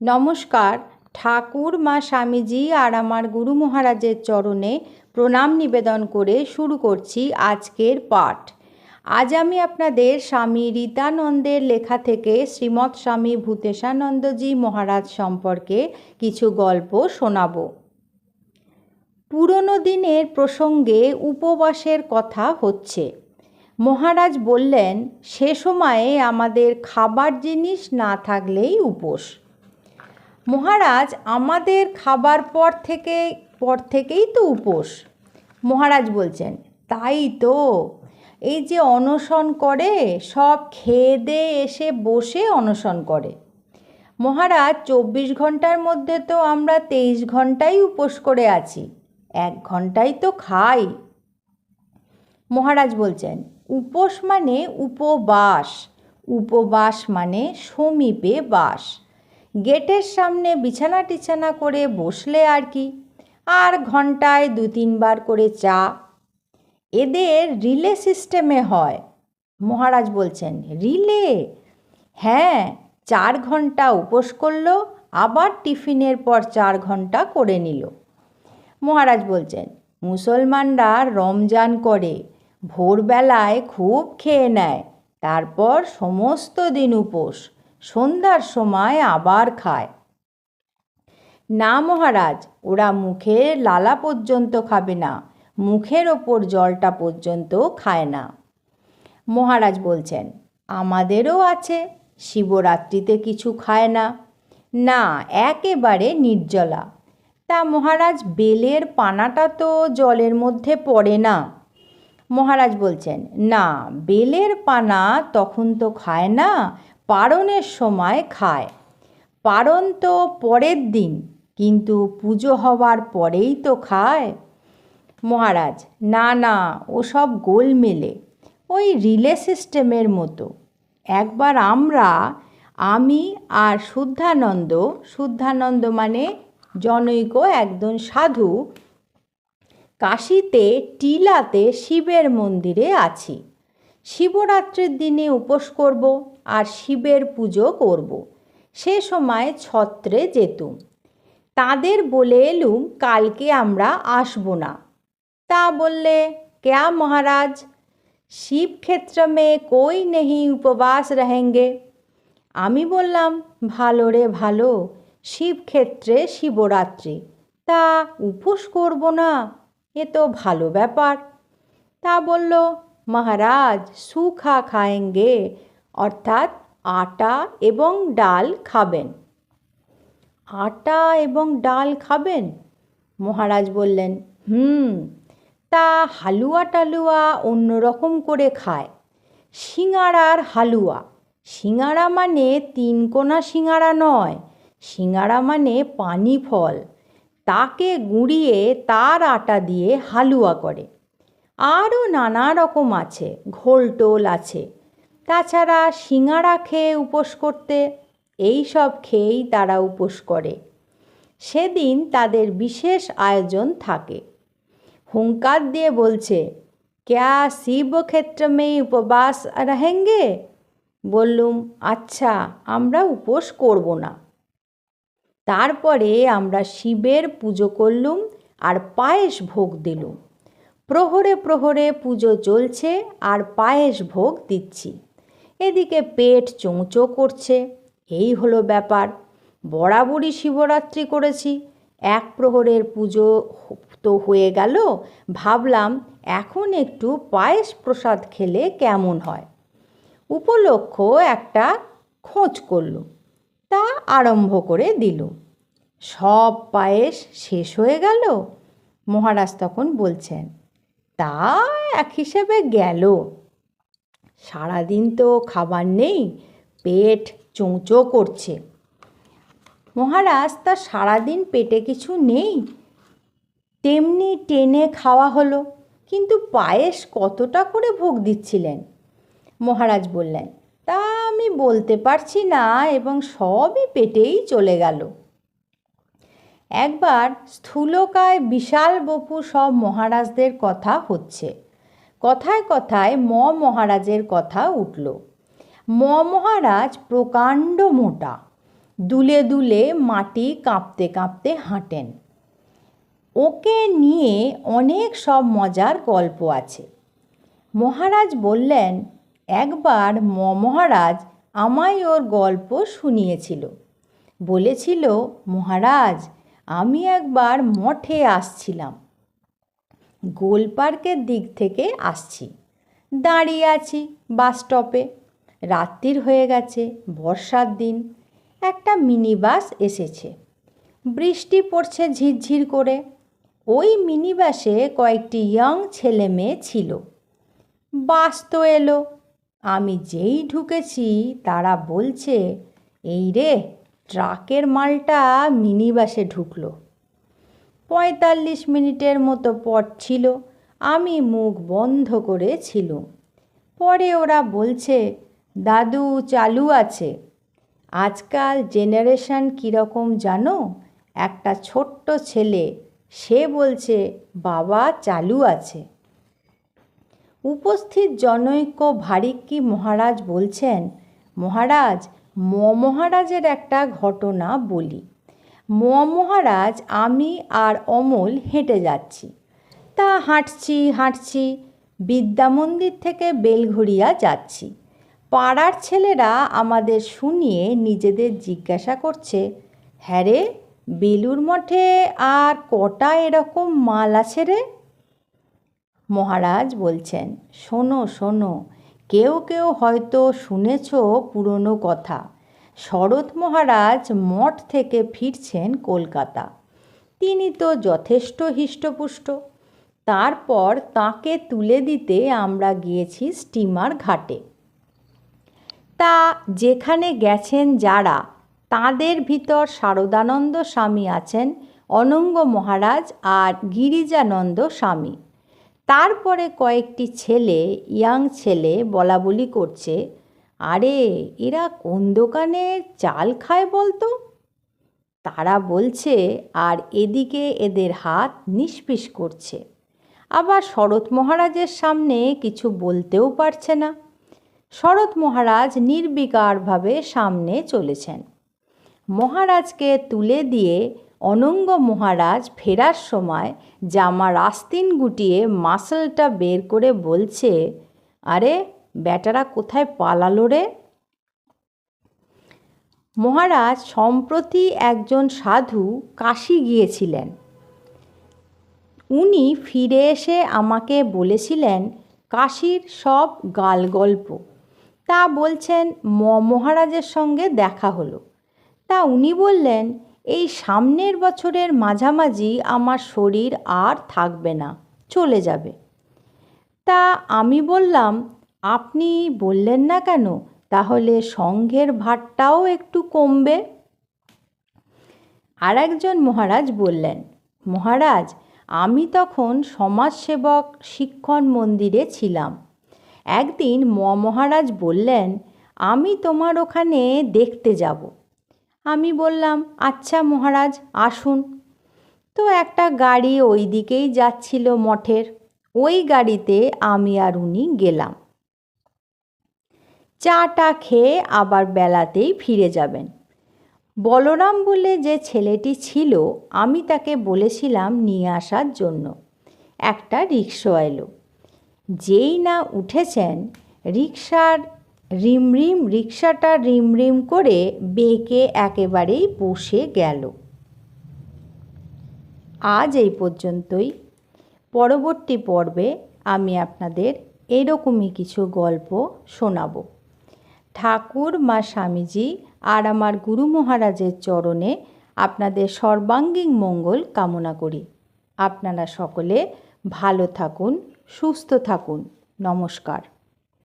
নমস্কার। ঠাকুর, মা স্বামীজি আর আমার গুরু মহারাজের চরণে প্রণাম নিবেদন করে শুরু করছি আজকের পাঠ। আজ আমি আপনাদের স্বামী রীতানন্দের লেখা থেকে শ্রীমৎ স্বামী ভূতেশানন্দজি মহারাজ সম্পর্কে কিছু গল্প শোনাব। পুরনো দিনের প্রসঙ্গে উপবাসের কথা হচ্ছে। মহারাজ বললেন, সে সময়ে আমাদের খাবার জিনিস না থাকলেই উপোস। মহারাজ, আমাদের খাবার পর থেকে, পর থেকেই তো উপোস। মহারাজ বলছেন, তাই তো। এই যে অনশন করে, সব খেয়ে দিয়ে এসে বসে অনশন করে। মহারাজ, চব্বিশ ঘণ্টার মধ্যে তো আমরা তেইশ ঘন্টাই উপোস করে আছি। এক ঘন্টাই তো খাই। মহারাজ বলছেন, উপোস মানে উপবাস। উপবাস মানে সমীপে বাস। গেটের সামনে বিছানা টিছানা করে বসলে আর কি। আর ঘন্টায় দু তিনবার করে চা। এদের রিলে সিস্টেমে হয়। মহারাজ বলছেন, রিলে? হ্যাঁ চার ঘণ্টা উপোস করল, আবার টিফিনের পর চার ঘণ্টা করে নিল। মহারাজ বলছেন, মুসলমানরা রমজান করে, ভোরবেলায় খুব খেয়ে নেয়, তারপর সমস্ত দিন উপোস। সন্ধ্যার সময় আবার খায়। না মহারাজ, ওরা মুখে লালা পর্যন্ত খাবে না, মুখের ওপর জলটা পর্যন্ত খায় না। মহারাজ বলছেন, আমাদেরও আছে, শিবরাত্রিতে কিছু খায় না। না, একেবারে নির্জলা। তা মহারাজ, বেলের পানাটা তো জলের মধ্যে পড়ে না। মহারাজ বলছেন, না, বেলের পানা তখন তো খায় না পারণের সময় খায়। পারণ তো পরের দিন, কিন্তু পুজো হওয়ার পরেই তো খায়। মহারাজ, না না, ওসব গোলমেলে, ওই রিলে সিস্টেমের মতো। একবার আমরা, আমি আর শুদ্ধানন্দ শুদ্ধানন্দ মানে জনৈক একজন সাধু, কাশিতে, টিলাতে শিবের মন্দিরে আছি। শিবরাত্রির দিনে উপোস করব আর শিবের পুজো করব। সে সময় ছত্রে যেতুম তাদের বলে এলুম, কালকে আমরা আসব না। তা বললে, ক্যা মহারাজ শিব ক্ষেত্র মে কই নেহি উপবাস রহেঙ্গে? আমি বললাম, ভালো রে, ভালো, শিবক্ষেত্রে শিবরাত্রি। তা উপোস করব না, এ তো ভালো ব্যাপার। তা বলল মহারাজ সুখা খায়েঙ্গে, অর্থাৎ আটা এবং ডাল খাবেন। আটা এবং ডাল খাবেন? মহারাজ বললেন, হুম, তা হালুয়া টালুয়া অন্যরকম করে খায়। সিঙাড়ার হালুয়া। সিঙাড়া মানে তিনকোনা সিঙাড়া নয়, সিঙাড়া মানে পানি ফল। তাকে গুঁড়িয়ে তার আটা দিয়ে হালুয়া করে। আরও নানা রকম আছে ঘোলটোল আছে। তাছাড়া শিঙাড়া খেয়ে উপোস করতে, এই সব খেয়েই তারা উপোস করে। সেদিন তাদের বিশেষ আয়োজন থাকে। হুঙ্কার দিয়ে বলছে, ক্যা শিব ক্ষেত্র মেয়ে উপবাস রহেঙ্গে? বললুম আচ্ছা আমরা উপোস করব না। তারপরে আমরা শিবের পুজো করলুম আর পায়েস ভোগ দিলুম। প্রহরে প্রহরে পুজো চলছে আর পায়েস ভোগ দিচ্ছি। এদিকে পেট চোঁচো করছে, এই হলো ব্যাপার। বরাবরই শিবরাত্রি করেছি, এক প্রহরের পুজো তো হয়ে গেল, ভাবলাম এখন একটু পায়েস প্রসাদ খেলে কেমন হয়। উপলক্ষ একটা খোঁজ করলুম তা আরম্ভ করে দিল। সব পায়েস শেষ হয়ে গেল? মহারাজ তখন বলছেন তা এক হিসেবে গেল। সারাদিন তো খাবার নেই, পেট চোঁচো করছে। মহারাজ, তা সারাদিন পেটে কিছু নেই? তেমনি টেনে খাওয়া হলো, কিন্তু পায়েস কতটা করে ভোগ দিচ্ছিলেন? মহারাজ বললেন, তা আমি বলতে পারছি না, এবং সবই পেটেই চলে গেল। একবার স্থূলকায় বিশাল বপু সব মহারাজদের কথা হচ্ছে। কথায় কথায় ম মহারাজের কথা উঠল। ম মহারাজ প্রকাণ্ড মোটা। দুলে দুলে মাটি কাঁপতে কাঁপতে হাঁটেন। ওকে নিয়ে অনেক সব মজার গল্প আছে। মহারাজ বললেন, একবার ম মহারাজ আমায় ওর গল্প শুনিয়েছিল। বলেছিল, মহারাজ আমি একবার মঠে আসছিলাম। গোল পার্কের দিক থেকে আসছি। দাঁড়িয়ে আছি বাস স্টপে। রাত্রির হয়ে গেছে, বর্ষার দিন। একটা মিনি বাস এসেছে। বৃষ্টি পড়ছে ঝিরঝির করে। ওই মিনি বাসে কয়েকটি ইয়ং ছেলে মেয়ে ছিল। বাস তো এলো। আমি যেই ঢুকেছি, তারা বলছে, এই রে ট্রাকের মালটা মিনি বাসে ঢুকলো। পঁয়তাল্লিশ মিনিটের মতো পর ছিল, আমি মুখ বন্ধ করে পরে ওরা বলছে, দাদু, চালু আছে। আজকাল জেনারেশন কীরকম জানো? একটা ছোট্ট ছেলে, সে বলছে, বাবা, চালু আছে। উপস্থিত জনৈক্য ভারিক্কি মহারাজ বলছেন, মহারাজ ম মহারাজের একটা ঘটনা বলি। ম মহারাজ আমি আর অমল হেঁটে যাচ্ছি। তা হাঁটছি হাঁটছি বিদ্যা মন্দির থেকে বেলঘড়িয়া যাচ্ছি। পাড়ার ছেলেরা আমাদের শুনিয়ে নিজেদের জিজ্ঞাসা করছে হ্যাঁ রে বেলুর মঠে আর কটা এরকম মাল আছে রে? মহারাজ বলছেন, শোনো শোনো কেউ কেউ হয়তো শুনেছ পুরনো কথা। শরৎ মহারাজ মঠ থেকে ফিরছেন কলকাতা। তিনি তো যথেষ্ট হৃষ্টপুষ্ট। তারপর তাকে তুলে দিতে আমরা গিয়েছি স্টিমার ঘাটে। তা যেখানে গেছেন যারা, তাদের ভিতর শারদানন্দ স্বামী আছেন, অনঙ্গ মহারাজ আর গিরিজানন্দ স্বামী। তারপরে কয়েকটি ছেলে, ইয়াং ছেলে বলা বলি করছে, আরে, এরা কোন দোকানে চাল খায় বলতো? তারা বলছে, আর এদিকে এদের হাত নিষ্পিস করছে। আবার শরৎ মহারাজের সামনে কিছু বলতেও পারছে না। শরৎ মহারাজ নির্বিকারভাবে সামনে চলেছেন। মহারাজকে তুলে দিয়ে অনঙ্গ মহারাজ ফেরার সময় জামার আস্তিন গুটিয়ে মাসলটা বের করে বলছে, আরে ব্যাটারা কোথায় পালালো রে? মহারাজ সম্প্রতি একজন সাধু কাশি গিয়েছিলেন। উনি ফিরে এসে আমাকে বলেছিলেন, কাশির সব গাল গল্প তা বলছেন মহারাজের সঙ্গে দেখা হলো। তা উনি বললেন এই সামনের বছরের মাঝামাঝি আমার শরীর আর থাকবে না, চলে যাবে। তা আমি বললাম, আপনি বললেন না কেন? তাহলে সঙ্ঘের ভারটাও একটু কমবে? আর একজন মহারাজ বললেন, মহারাজ, আমি তখন সমাজসেবক শিক্ষণ মন্দিরে ছিলাম। একদিন মহারাজ বললেন, আমি তোমার ওখানে দেখতে যাব। আমি বললাম আচ্ছা মহারাজ, আসুন। তো একটা গাড়ি ওই দিকেই যাচ্ছিল মঠের। ওই গাড়িতে আমি আর উনি গেলাম। চাটা খেয়ে আবার বেলাতেই ফিরে যাবেন। বলরাম বলে যে ছেলেটি ছিল, আমি তাকে বলেছিলাম নিয়ে আসার জন্য। একটা রিক্সা এলো। যেই না উঠেছেন, রিক্সার রিমরিম রিক্সাটা রিমরিম করে বেঁকে একেবারেই বসে গেল। আজ এই পর্যন্তই। পরবর্তী পর্বে আমি আপনাদের এরকমই কিছু গল্প শোনাবো। ঠাকুর মা স্বামীজি আর আমার গুরু মহারাজের চরণে আপনাদের সর্বাঙ্গীন মঙ্গল কামনা করি। আপনারা সকলে ভালো থাকুন, সুস্থ থাকুন। নমস্কার।